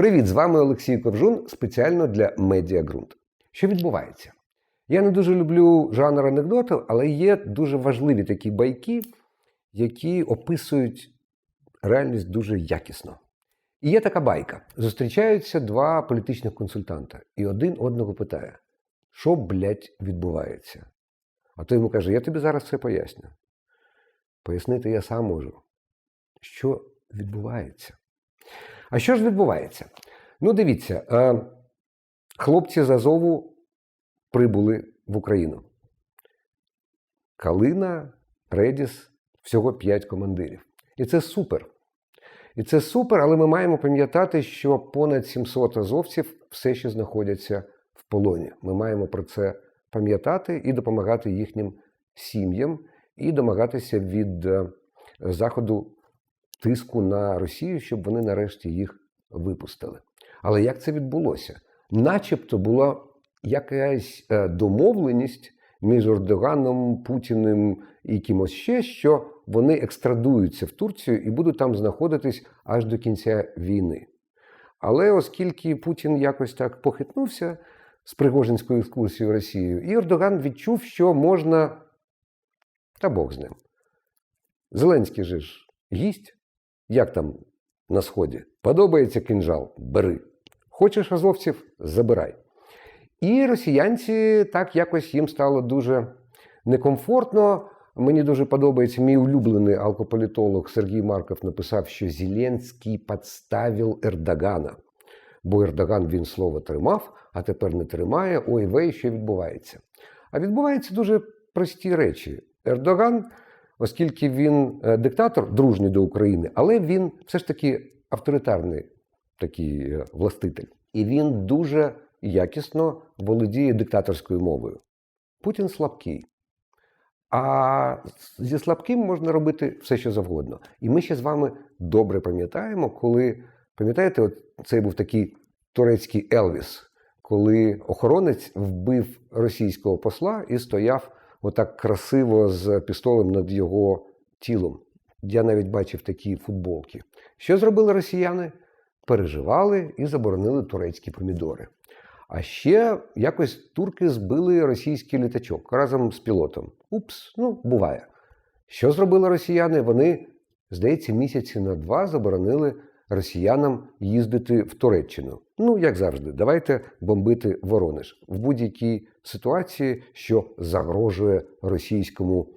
Привіт, з вами Олексій Ковжун спеціально для Медіагрунт. Що відбувається? Я не дуже люблю жанр анекдотів, але є дуже важливі такі байки, які описують реальність дуже якісно. І є така байка: зустрічаються два політичних консультанта, і один одного питає: що, блядь, відбувається? А той йому каже: Я тобі зараз все поясню. Пояснити я сам можу, що відбувається. А що ж відбувається? Ну, дивіться, е, хлопці з Азову прибули в Україну. Калина, Редіс, всього 5 командирів. І це супер. І це супер, але ми маємо пам'ятати, що понад 700 азовців все ще знаходяться в полоні. Ми маємо про це пам'ятати і допомагати їхнім сім'ям, і домагатися від е, Заходу тиску на Росію, щоб вони нарешті їх випустили. Але як це відбулося? Начебто була якась е, домовленість між Ердоганом, Путіним і кимось ще, що вони екстрадуються в Турцію і будуть там знаходитись аж до кінця війни. Але оскільки Путін якось так похитнувся з Пригожинською екскурсією Росією, і Ердоган відчув, що можна, та Бог з ним. Зеленський же ж гість, як там на сході? Подобається кинжал, бери. Хочеш азовців забирай. І росіянці так якось їм стало дуже некомфортно. Мені дуже подобається мій улюблений алкополітолог Сергій Марков написав, що Зеленський підставив Ердогана. Бо Ердоган він слово тримав, а тепер не тримає. Ой, вей, що відбувається. А відбуваються дуже прості речі. Ердоган, оскільки він е, диктатор, дружній до України, але він все ж таки авторитарний такий е, властитель. І він дуже якісно володіє диктаторською мовою. Путін слабкий. А зі слабким можна робити все, що завгодно. І ми ще з вами добре пам'ятаємо, коли пам'ятаєте, от цей був такий турецький Елвіс, коли охоронець вбив російського посла і стояв отак красиво з пістолем над його тілом. Я навіть бачив такі футболки. Що зробили росіяни? Переживали і заборонили турецькі помідори. А ще якось турки збили російський літачок разом з пілотом. Упс, ну буває. Що зробили росіяни? Вони, здається, місяці на два заборонили росіянам їздити в Туреччину. Ну, як завжди, давайте бомбити Воронеж в будь-якій ситуації, що загрожує російському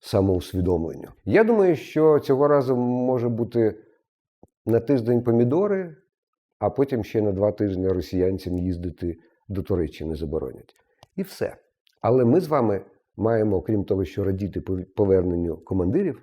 самоусвідомленню. Я думаю, що цього разу може бути на тиждень помідори, а потім ще на два тижні росіянцям їздити до Туреччини заборонять. І все. Але ми з вами маємо, окрім того, що радіти поверненню командирів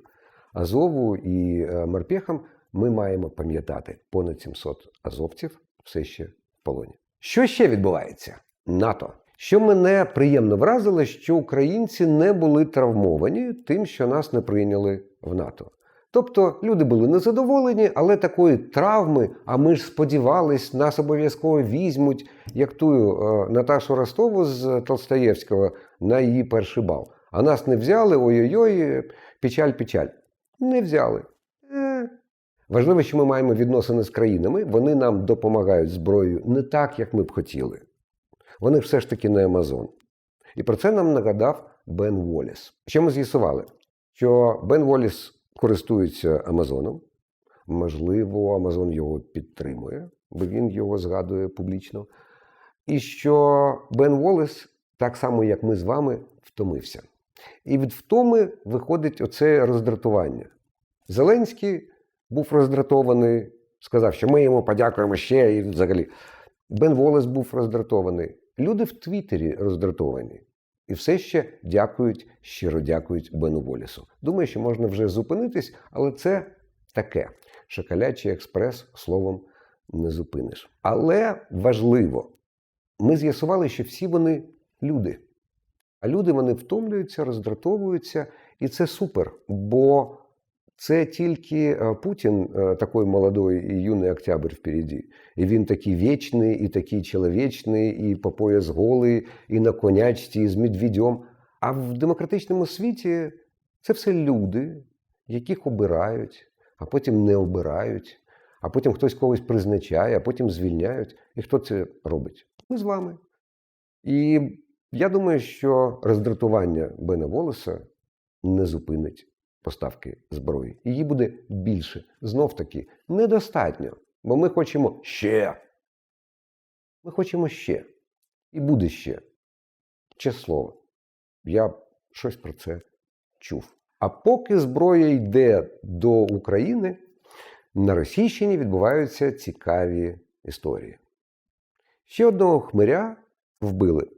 Азову і е, Морпехам, ми маємо пам'ятати понад 700 азовців все ще в полоні. Що ще відбувається? НАТО. Що мене приємно вразило, що українці не були травмовані тим, що нас не прийняли в НАТО. Тобто люди були незадоволені, але такої травми, а ми ж сподівались, нас обов'язково візьмуть, як ту е, Наташу Ростову з Толстоєвського на її перший бал. А нас не взяли, ой-ой-ой, печаль-печаль. Не взяли. Е. Важливо, що ми маємо відносини з країнами, вони нам допомагають зброєю не так, як ми б хотіли. Вони все ж таки не Амазон. І про це нам нагадав Бен Воліс. Що ми з'ясували? Що Бен Воліс користується Амазоном. Можливо, Амазон його підтримує, бо він його згадує публічно. І що Бен Волес, так само як ми з вами, втомився. І від втоми виходить оце роздратування. Зеленський був роздратований, сказав, що ми йому подякуємо ще і взагалі. Бен Волес був роздратований. Люди в Твіттері роздратовані. І все ще дякують, щиро дякують Бену Волісу. Думаю, що можна вже зупинитись, але це таке. Шоколячий експрес словом не зупиниш. Але важливо, ми з'ясували, що всі вони люди. А люди вони втомлюються, роздратовуються, і це супер. Бо це тільки е, Путін е, такий молодой і юний октябрь впереді. І він такий вічний, і такий чоловічний, і по пояс голий, і на конячці, і з медведем. А в демократичному світі це все люди, яких обирають, а потім не обирають, а потім хтось когось призначає, а потім звільняють. І хто це робить? Ми з вами. І я думаю, що роздратування Бена Волеса не зупинить поставки зброї. Її буде більше. Знов таки, недостатньо. Бо ми хочемо ще. Ми хочемо ще. І буде ще. Чесне слово. Я щось про це чув. А поки зброя йде до України, на Російщині відбуваються цікаві історії. Ще одного хмиря вбили.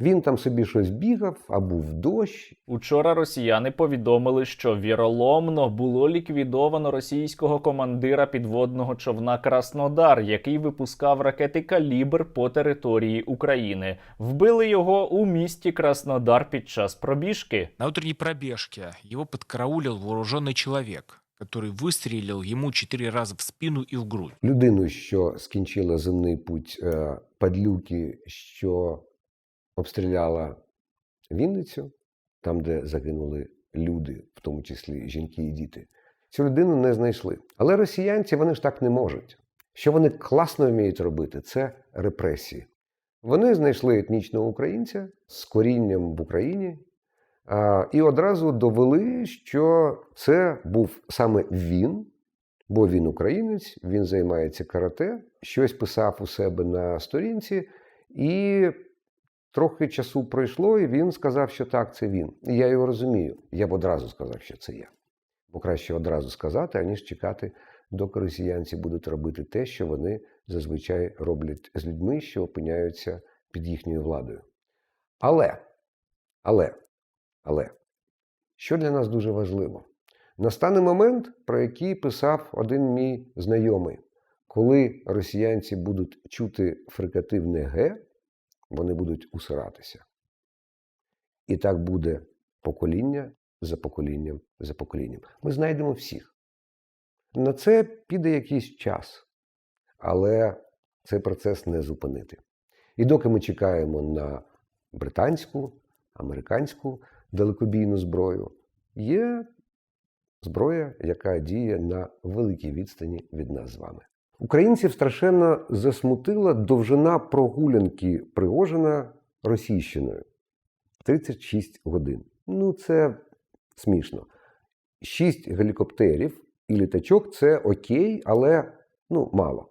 Він там собі щось бігав, а був дощ, Учора росіяни повідомили, що віроломно було ліквідовано російського командира підводного човна Краснодар, який випускав ракети Калібр по території України. Вбили його у місті Краснодар під час пробіжки. На утренней пробежке его подкараулил вооруженный человек, который выстрелил ему четыре раза в спину и в грудь. людину, що скінчила земний путь е, падлюки, що обстріляла Вінницю, там, де загинули люди, в тому числі жінки і діти. Цю людину не знайшли. Але росіянці вони ж так не можуть. Що вони класно вміють робити, це репресії. Вони знайшли етнічного українця з корінням в Україні і одразу довели, що це був саме він, бо він українець, він займається карате, щось писав у себе на сторінці, і трохи часу пройшло, і він сказав, що так, це він. І я його розумію. Я б одразу сказав, що це я. Бо краще одразу сказати, аніж чекати, доки росіянці будуть робити те, що вони зазвичай роблять з людьми, що опиняються під їхньою владою. Але, але, але, що для нас дуже важливо? Настане момент, про який писав один мій знайомий, коли росіянці будуть чути фрикативне Г, вони будуть усиратися. І так буде покоління за поколінням за поколінням. Ми знайдемо всіх. На це піде якийсь час, але цей процес не зупинити. І доки ми чекаємо на британську, американську далекобійну зброю, є зброя, яка діє на великій відстані від нас з вами. Українців страшенно засмутила довжина прогулянки Пригожина Російщиною 36 годин. Ну, це смішно. Шість гелікоптерів і літачок це окей, але ну, мало.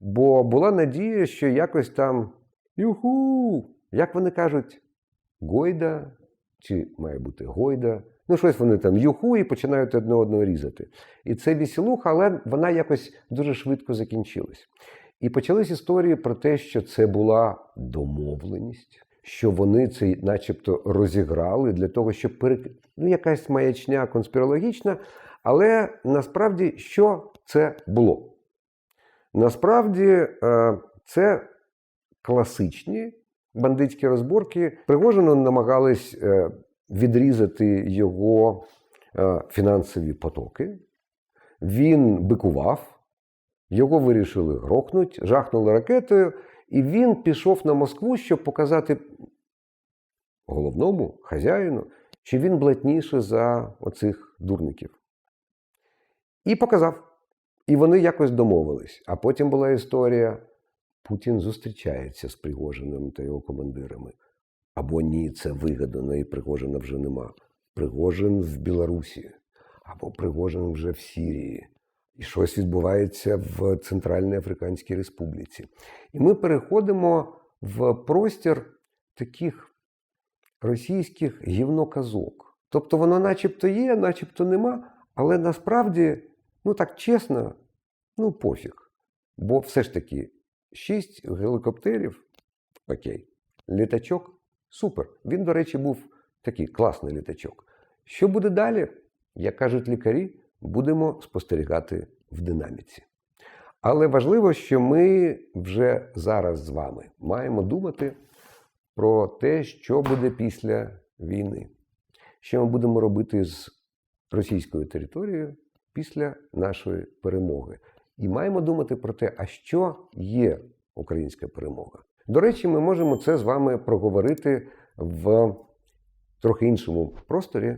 Бо була надія, що якось там юху, як вони кажуть, Гойда, чи має бути Гойда. Ну, щось вони там юху і починають одне одного різати. І це веселуха, але вона якось дуже швидко закінчилась. І почались історії про те, що це була домовленість, що вони це начебто розіграли для того, щоб перек... ну, якась маячня конспірологічна. Але насправді що це було? Насправді е, це класичні бандитські розборки. Пригожину намагались е, відрізати його е, фінансові потоки. Він бикував, його вирішили грохнути, жахнули ракетою, і він пішов на Москву, щоб показати головному хазяїну, що він блатніше за оцих дурників. І показав. І вони якось домовились. А потім була історія: Путін зустрічається з Пригожиним та його командирами. Або ні, це вигадано, і Пригожина вже нема. Пригожин в Білорусі, або Пригожин вже в Сірії. І щось відбувається в Центральній Африканській Республіці. І ми переходимо в простір таких російських гівноказок. Тобто воно начебто є, начебто нема, але насправді, ну так чесно, ну пофіг. Бо все ж таки шість гелікоптерів окей, літачок супер. Він, до речі, був такий класний літачок. Що буде далі? Як кажуть лікарі, будемо спостерігати в динаміці. Але важливо, що ми вже зараз з вами маємо думати про те, що буде після війни, що ми будемо робити з російською територією після нашої перемоги. І маємо думати про те, а що є українська перемога. До речі, ми можемо це з вами проговорити в трохи іншому просторі,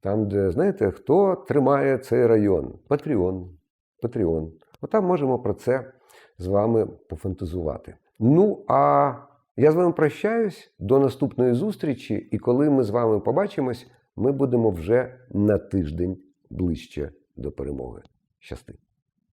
там, де, знаєте, хто тримає цей район? Патріон. Patreon. Отам можемо про це з вами пофантазувати. Ну а я з вами прощаюсь до наступної зустрічі, і коли ми з вами побачимось, ми будемо вже на тиждень ближче до перемоги. Щасти!